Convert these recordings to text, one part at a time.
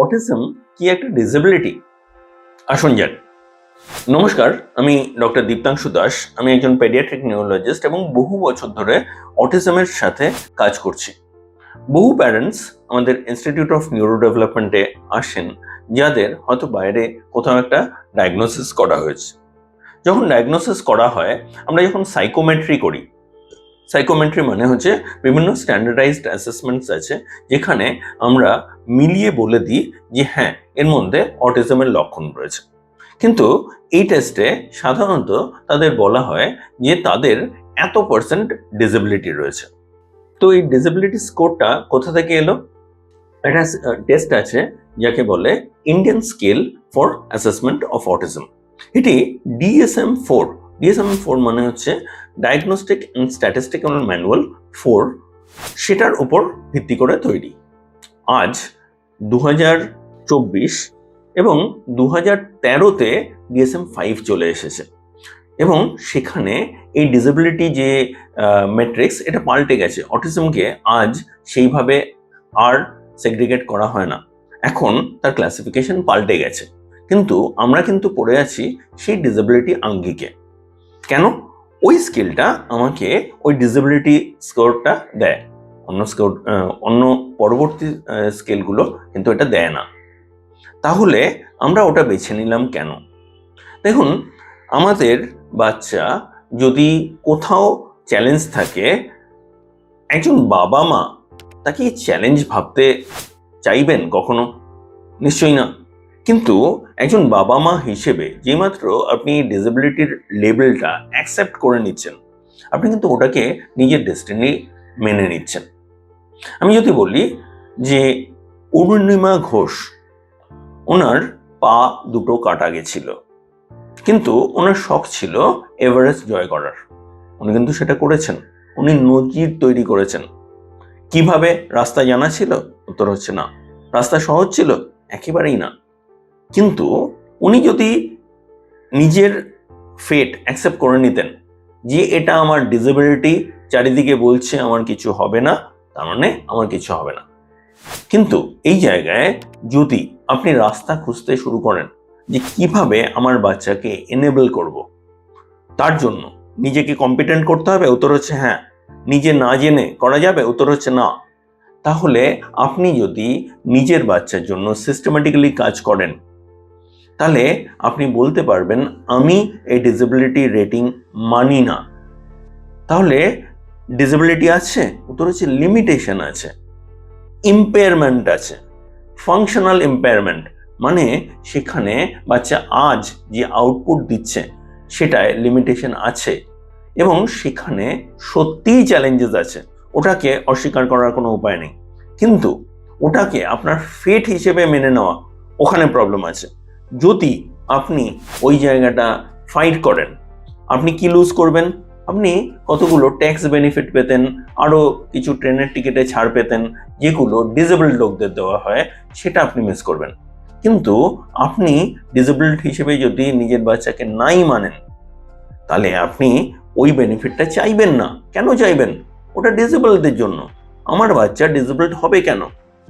Autism কি একটা disability আসুন যান। নমস্কার, আমি ডক্টর দীপ্তাংশু দাস। আমি একজন পেডিয়াট্রিক নিউরোলজিস্ট এবং বহু বছর ধরে অটিজমের সাথে কাজ করছি। বহু প্যারেন্টস আমাদের ইনস্টিটিউট অফ নিউরো ডেভেলপমেন্টে আসেন, যাদের হয়তো বাইরে কোথাও একটা ডায়াগনোসিস করা হয়েছে। যখন ডায়াগনোসিস করা হয়, আমরা যখন সাইকোমেট্রি করি সাইকোমেট্রি মানে হচ্ছে বিভিন্ন স্ট্যান্ডার্ডাইজড অ্যাসেসমেন্টস আছে, যেখানে আমরা মিলিয়ে বলে দিই যে হ্যাঁ এর মধ্যে অটিজমের লক্ষণ রয়েছে। কিন্তু এই টেস্টে সাধারণত তাদের বলা হয় যে তাদের এত পার্সেন্ট ডিসেবিলিটি রয়েছে। তো এই ডিসেবিলিটি স্কোরটা কোথা থেকে এলো? একটা টেস্ট আছে যাকে বলে Indian scale for assessment of autism এটি ডিএসএম ফোর ডিএসএম ফোর মানে হচ্ছে diagnostic and statistical manual four সেটার উপর ভিত্তি করে তৈরি। আজ দু চব্বিশ এবং দু হাজার তেরোতে ডিএসএম ফাইভ চলে এসেছে এবং সেখানে এই ডিসেবিলিটি যে মেট্রিক্স এটা পাল্টে গেছে। অটিজমকে আজ সেইভাবে আর সেগ্রিগেট করা হয় না। এখন তার ক্লাসিফিকেশন পাল্টে গেছে। কিন্তু আমরা কিন্তু পড়ে আছি সেই ডিসেবিলিটি আঙ্গিকে। কেন? ওই স্কেলটা আমাকে ওই ডিসেবিলিটি স্কোরটা দেয়। অন্য স্কোর অন্য পরবর্তী স্কেলগুলো কিন্তু এটা দেয় না। তাহলে আমরা ওটা বেছে নিলাম কেন? দেখুন, আমাদের বাচ্চা যদি কোথাও চ্যালেঞ্জ থাকে, একজন বাবা মা তাকে চ্যালেঞ্জ ভাবতে চাইবেন কখনো? নিশ্চয়ই না। কিন্তু একজন বাবা মা হিসেবে যেমাত্র আপনি ডিসেবিলিটির লেভেলটা অ্যাকসেপ্ট করে নিচ্ছেন, আপনি কিন্তু ওটাকে নিজের ডেস্টিনি মেনে নিচ্ছেন। আমি যদি বলি যে অরুণিমা ঘোষ, ওনার পা দুটো কাটা গেছিল, কিন্তু ওনার শখ ছিল এভারেস্ট জয় করার। উনি কিন্তু সেটা করেছেন, উনি নজির তৈরি করেছেন। কীভাবে? রাস্তা জানা ছিল? উত্তর হচ্ছে না। রাস্তা সহজ ছিল? একেবারেই না। কিন্তু উনি যদি নিজের ফেট অ্যাকসেপ্ট করে নিতেন যে এটা আমার ডিসেবিলিটি চারিদিকে বলছে আমার কিছু হবে না, তার মানে আমার কিছু হবে না। কিন্তু এই জায়গায় যদি আপনি রাস্তা খুঁজতে শুরু করেন যে কীভাবে আমার বাচ্চাকে এনেবল করব, তার জন্য নিজেকে কম্পিটেন্ট করতে হবে, উত্তর হচ্ছে হ্যাঁ। নিজে না জেনে করা যাবে, উত্তর হচ্ছে না। তাহলে আপনি যদি নিজের বাচ্চার জন্য সিস্টেমেটিক্যালি কাজ করেন তাহলে আপনি বলতে পারবেন, আমি এই ডিসেবিলিটি রেটিং মানি না। তাহলে ডিসেবিলিটি আছে, উত্তর হচ্ছে লিমিটেশন আছে ইম্পেয়ারমেন্ট আছে ফাংশনাল ইম্পেয়ারমেন্ট মানে সেখানে বাচ্চা আজ যে আউটপুট দিচ্ছে, সেটায় লিমিটেশন আছে, এবং সেখানে সত্যিই চ্যালেঞ্জেস আছে, ওটাকে অস্বীকার করার কোনো উপায় নেই। কিন্তু ওটাকে আপনার ফেট হিসেবে মেনে নেওয়া, ওখানে প্রবলেম আছে। যদি আপনি ওই জায়গাটা ফাইট করেন, আপনি কি লুজ করবেন? আপনি কতগুলো ট্যাক্স বেনিফিট পেতেন আরও কিছু ট্রেনের টিকিটে ছাড় পেতেন, যেগুলো ডিসেবলড লোকদের দেওয়া হয়, সেটা আপনি মিস করবেন। কিন্তু আপনি ডিসেবলড হিসেবে যদি নিজের বাচ্চাকে নাই মানেন, তাহলে আপনি ওই বেনিফিটটা চাইবেন না। কেন চাইবেন? ওটা ডিসেবলদের জন্য। আমার বাচ্চা ডিসেবলড হবে কেন?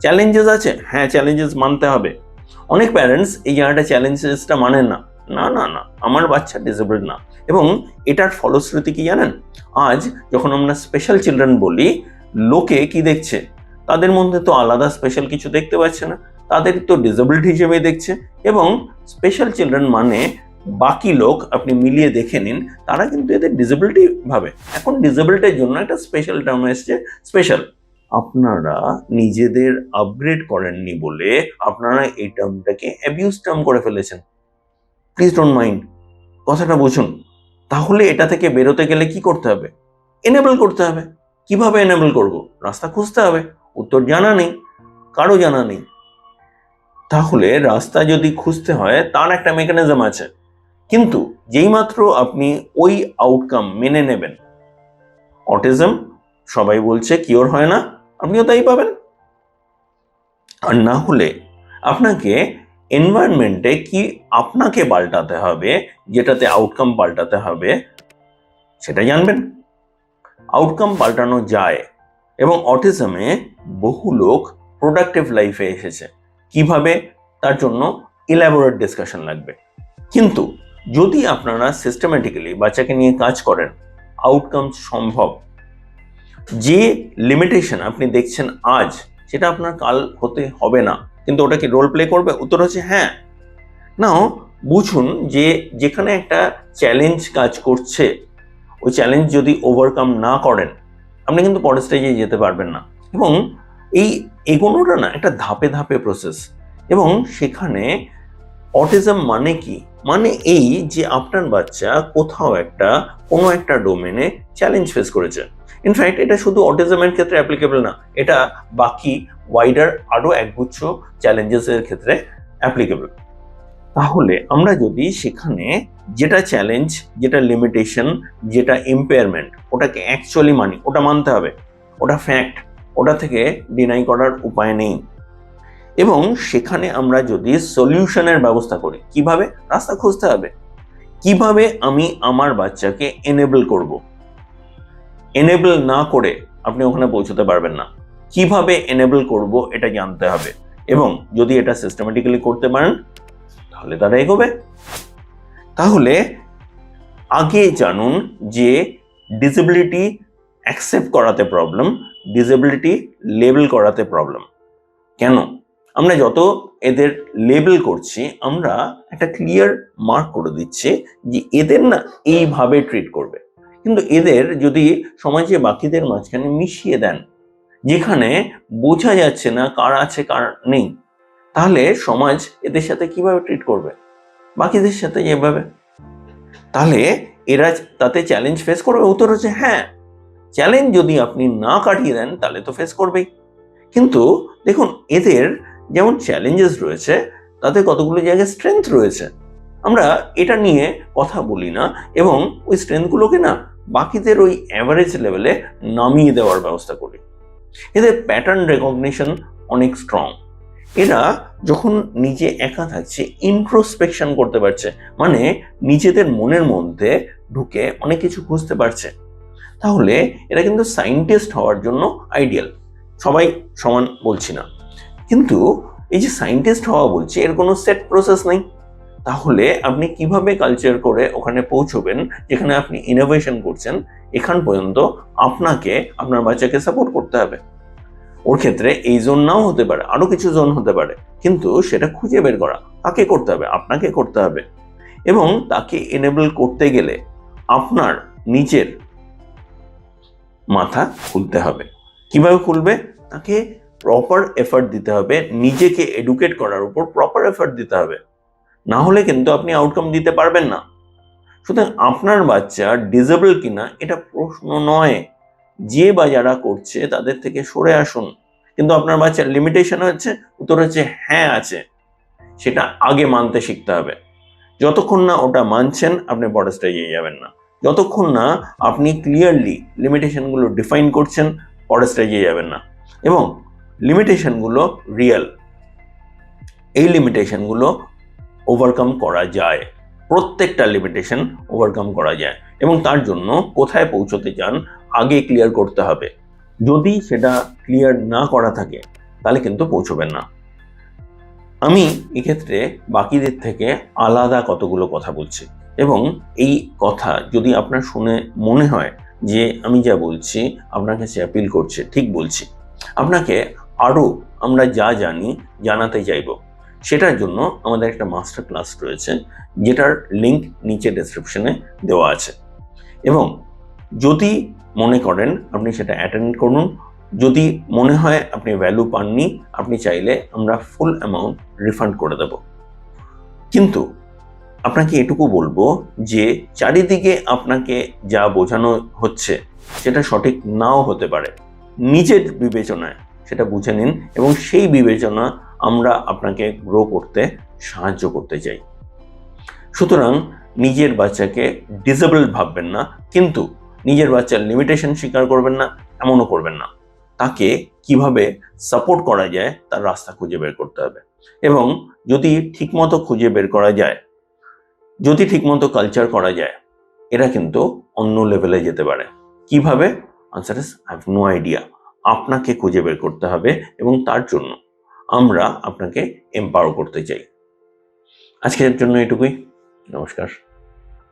চ্যালেঞ্জেস আছে? হ্যাঁ চ্যালেঞ্জেস মানতে হবে। অনেক প্যারেন্টস এই জায়গাটা চ্যালেঞ্জেসটা মানেন না। না না না, আমার বাচ্চা ডিসেবলড না। এবং এটার ফলশ্রুতি কি জানেন? আজ যখন আমরা স্পেশাল চিলড্রেন বলি, লোকে কি দেখছে? তাদের মধ্যে তো আলাদা স্পেশাল কিছু দেখতে পাচ্ছে না। তাদের তো ডিসেবলড হিসেবে দেখছে। এবং স্পেশাল চিলড্রেন মানে বাকি লোক আপনি মিলিয়ে দেখে নিন, তারা কিন্তু এদের ডিসেবিলিটি ভাবে। এখন ডিসেবিলিটির জন্য একটা স্পেশাল টার্ম এসছে স্পেশাল আপনারা নিজেদের আপগ্রেড করেননি বলে আপনারা এই টার্মটাকে অ্যাবিউজ টার্ম করে ফেলেছেন। প্লিজ ডোন্ট মাইন্ড কথাটা বুঝুন। তাহলে এটা থেকে বেরোতে গেলে কি করতে হবে? এনেবল করতে হবে। কীভাবে এনেবল করব? রাস্তা খুঁজতে হবে। উত্তর জানা নেই। কারও জানা নেই। তাহলে রাস্তা যদি খুঁজতে হয়, তার একটা মেকানিজম আছে। কিন্তু যেইমাত্র আপনি ওই আউটকাম মেনে নেবেন। অটিজম সবাই বলছে কিওর হয় না। আপনিও তাই পাবেন? আর না হলে আপনাকে এনভায়রনমেন্টে কি আপনাকে পাল্টাতে হবে, যেটাতে আউটকাম পাল্টাতে হবে, সেটা জানবেন। আউটকাম পাল্টানো যায় এবং অটিজমে বহু লোক প্রোডাক্টিভ লাইফে এসেছে। কীভাবে? তার জন্য ইলাবোরেট ডিসকাশন লাগবে। কিন্তু যদি আপনারা সিস্টেম্যাটিক্যালি বাচ্চাকে নিয়ে কাজ করেন আউটকাম সম্ভব। যে লিমিটেশন আপনি দেখছেন আজ, সেটা আপনার কাল হতে হবে না। কিন্তু ওটা কি রোল প্লে করবে? উত্তর হচ্ছে হ্যাঁ। নাও বুঝুন যে যেখানে একটা চ্যালেঞ্জ কাজ করছে, ওই চ্যালেঞ্জ যদি ওভারকাম না করেন, আপনি কিন্তু পরের স্টেজে যেতে পারবেন না। এবং এই এগোনোটা না একটা ধাপে ধাপে প্রসেস এবং সেখানে অটিজম মানে কি? মানে এই যে আপনার বাচ্চা কোথাও একটা কোনো একটা ডোমেনে চ্যালেঞ্জ ফেস করেছে। ইনফ্যাক্ট এটা শুধু অটিজমের ক্ষেত্রে অ্যাপ্লিকেবল না, এটা বাকি ওয়াইডার আরও একগুচ্ছ চ্যালেঞ্জেসের ক্ষেত্রে অ্যাপ্লিকেবল তাহলে আমরা যদি সেখানে যেটা চ্যালেঞ্জ যেটা লিমিটেশন যেটা ইম্পেয়ারমেন্ট ওটাকে অ্যাকচুয়ালি মানি, ওটা মানতে হবে, ওটা ফ্যাক্ট ওটা থেকে ডিনাই করার উপায় নেই। এবং সেখানে আমরা যদি সলিউশনের ব্যবস্থা করি, কীভাবে? রাস্তা খুঁজতে হবে। কীভাবে আমি আমার বাচ্চাকে এনেবল করব? এনেবল না করে আপনি ওখানে পৌঁছতে পারবেন না। কীভাবে এনেবল করব এটা জানতে হবে। এবং যদি এটা সিস্টেমেটিক্যালি করতে পারেন, তাহলে তারা এগোবে। তাহলে আগে জানুন যে ডিসেবিলিটি অ্যাকসেপ্ট করাতে প্রবলেম ডিসেবিলিটি লেবেল করাতে প্রবলেম কেন? আমরা যত এদের লেবেল করছি, আমরা একটা ক্লিয়ার মার্ক করে দিচ্ছি যে এদের না এইভাবে ট্রিট করবে। কিন্তু এদের যদি সমাজে বাকিদের মাঝখানে মিশিয়ে দেন, যেখানে বোঝা যাচ্ছে না কার আছে, কার নেই, তাহলে সমাজ এদের সাথে কীভাবে ট্রিট করবে? বাকিদের সাথে যেভাবে। তাহলে এরা তাতে চ্যালেঞ্জ ফেস করবে। উত্তর হচ্ছে হ্যাঁ চ্যালেঞ্জ যদি আপনি না কাটিয়ে দেন, তাহলে তো ফেস করবেই। কিন্তু দেখুন, এদের যেমন চ্যালেঞ্জেস রয়েছে, তাতে কতগুলো জায়গায় স্ট্রেংথ রয়েছে। আমরা এটা নিয়ে কথা বলি না, এবং ওই স্ট্রেংথগুলোকে না বাকিদের ওই অ্যাভারেজ লেভেলে নামিয়ে দেওয়ার ব্যবস্থা করি। এদের প্যাটার্ন রেকগনিশন অনেক স্ট্রং এরা যখন নিজে একা থাকছে ইন্ট্রোস্পেকশন করতে পারছে মানে নিজেদের মনের মধ্যে ঢুকে অনেক কিছু বুঝতে পারছে। তাহলে এরা কিন্তু সায়েন্টিস্ট হওয়ার জন্য আইডিয়াল সবাই সমান বলছি না। কিন্তু এই যে সায়েন্টিস্ট হওয়া বলছি, এর কোনো সেট প্রসেস নেই। তাহলে আপনি কীভাবে কালচার করে ওখানে পৌঁছবেন, যেখানে আপনি ইনোভেশন করছেন, এখান পর্যন্ত আপনাকে, আপনার বাচ্চাকে সাপোর্ট করতে হবে। ওর ক্ষেত্রে এই জোন নাও হতে পারে আরও কিছু জোন হতে পারে, কিন্তু সেটা খুঁজে বের করা, তাকে করতে হবে, আপনাকে করতে হবে। এবং তাকে এনেবল করতে গেলে আপনার নিজের মাথা খুলতে হবে। কীভাবে খুলবে? তাকে প্রপার এফার্ট দিতে হবে, নিজেকে এডুকেট করার উপর প্রপার এফার্ট দিতে হবে। না হলে কিন্তু আপনি আউটকাম দিতে পারবেন না। সুতরাং আপনার বাচ্চা ডিজেবল কিনা এটা প্রশ্ন নয়। যে বা যারা করছে তাদের থেকে সরে আসুন। কিন্তু আপনার বাচ্চার লিমিটেশন হচ্ছে, উত্তর হচ্ছে হ্যাঁ আছে। সেটা আগে মানতে শিখতে হবে। যতক্ষণ না ওটা মানছেন, আপনি বড় স্টেজে যাবেন না। যতক্ষণ না আপনি ক্লিয়ারলি লিমিটেশনগুলো ডিফাইন করছেন পরের স্টেজে যাবেন না। এবং লিমিটেশনগুলো রিয়েল এই লিমিটেশনগুলো ওভারকাম করা যায়। প্রত্যেকটা লিমিটেশন ওভারকাম করা যায়। এবং তার জন্য কোথায় পৌঁছতে চান, আগে ক্লিয়ার করতে হবে। যদি সেটা ক্লিয়ার না করা থাকে, তাহলে কিন্তু পৌঁছবেন না। আমি এক্ষেত্রে বাকিদের থেকে আলাদা কতগুলো কথা বলছি। এবং এই কথা যদি আপনার শুনে মনে হয় যে আমি যা বলছি, আপনার কাছে অ্যাপিল করছে, ঠিক বলছি। আপনাকে আরও আমরা যা জানি জানাতে চাইব। সেটার জন্য আমাদের একটা মাস্টার ক্লাস রয়েছে, যেটার লিংক নিচে ডেসক্রিপশনে দেওয়া আছে। এবং যদি মনে করেন আপনি সেটা অ্যাটেন্ড করুন, যদি মনে হয় আপনি ভ্যালু পাননি, আপনি চাইলে আমরা ফুল অ্যামাউন্ট রিফান্ড করে দেব। কিন্তু আপনাকে এটুকু বলব যে চারিদিকে আপনাকে যা বোঝানো হচ্ছে, সেটা সঠিক নাও হতে পারে। নিজের বিবেচনায় সেটা বুঝে নিন এবং সেই বিবেচনা আমরা আপনাকে গ্রো করতে সাহায্য করতে চাই। সুতরাং নিজের বাচ্চাকে ডিসেবল ভাববেন না, কিন্তু নিজের বাচ্চার লিমিটেশন স্বীকার করবেন না, এমনও করবেন না। তাকে কীভাবে সাপোর্ট করা যায়, তার রাস্তা খুঁজে বের করতে হবে। এবং যদি ঠিকমতো খুঁজে বের করা যায়, যদি ঠিকমতো কালচার করা যায়, এরা কিন্তু অন্য লেভেলে যেতে পারে। কীভাবে? Answer is have no idea আপনাকে খুঁজে বের করতে হবে এবং তার জন্য আমরা আপনাকে এম্পাওয়ার করতে চাই। আজকের জন্য এটুকুই। নমস্কার।